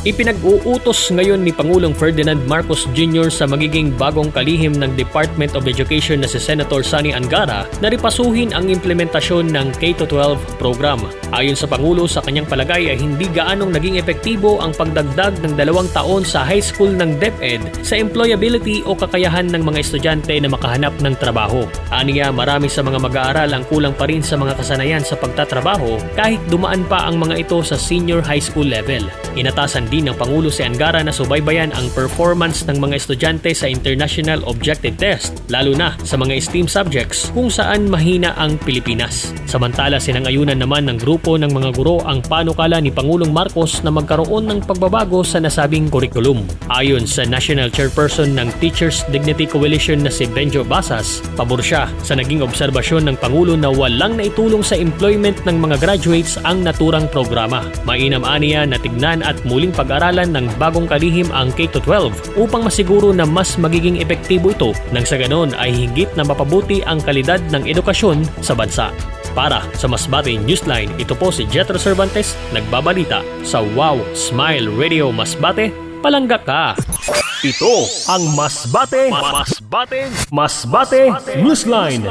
Ipinag-uutos ngayon ni Pangulong Ferdinand Marcos Jr. sa magiging bagong kalihim ng Department of Education na si Senator Sani Angara na ripasuhin ang implementasyon ng K-12 program. Ayon sa Pangulo, sa kanyang palagay ay hindi gaanong naging epektibo ang pagdagdag ng dalawang taon sa high school ng DepEd sa employability o kakayahan ng mga estudyante na makahanap ng trabaho. Aniya, marami sa mga mag-aaral ang kulang pa rin sa mga kasanayan sa pagtatrabaho kahit dumaan pa ang mga ito sa senior high school level. Inatasan din ng Pangulo si Angara na subaybayan ang performance ng mga estudyante sa International Objective Test, lalo na sa mga STEAM subjects kung saan mahina ang Pilipinas. Samantala, sinangayunan naman ng grupo ng mga guro ang panukala ni Pangulong Marcos na magkaroon ng pagbabago sa nasabing kurikulum. Ayon sa National Chairperson ng Teachers Dignity Coalition na si Benjo Basas, pabor siya sa naging obserbasyon ng Pangulo na walang naitulong sa employment ng mga graduates ang naturang programa. Mainam aniya na tignan at muling pag-aralan ng bagong kalihim ang K-12 upang masiguro na mas magiging epektibo ito nang sa ganon ay higit na mapabuti ang kalidad ng edukasyon sa bansa. Para sa Masbate Newsline, ito po si Jetro Cervantes, nagbabalita sa Wow Smile Radio Masbate, palangga ka! Ito ang Masbate, Masbate, Masbate Newsline.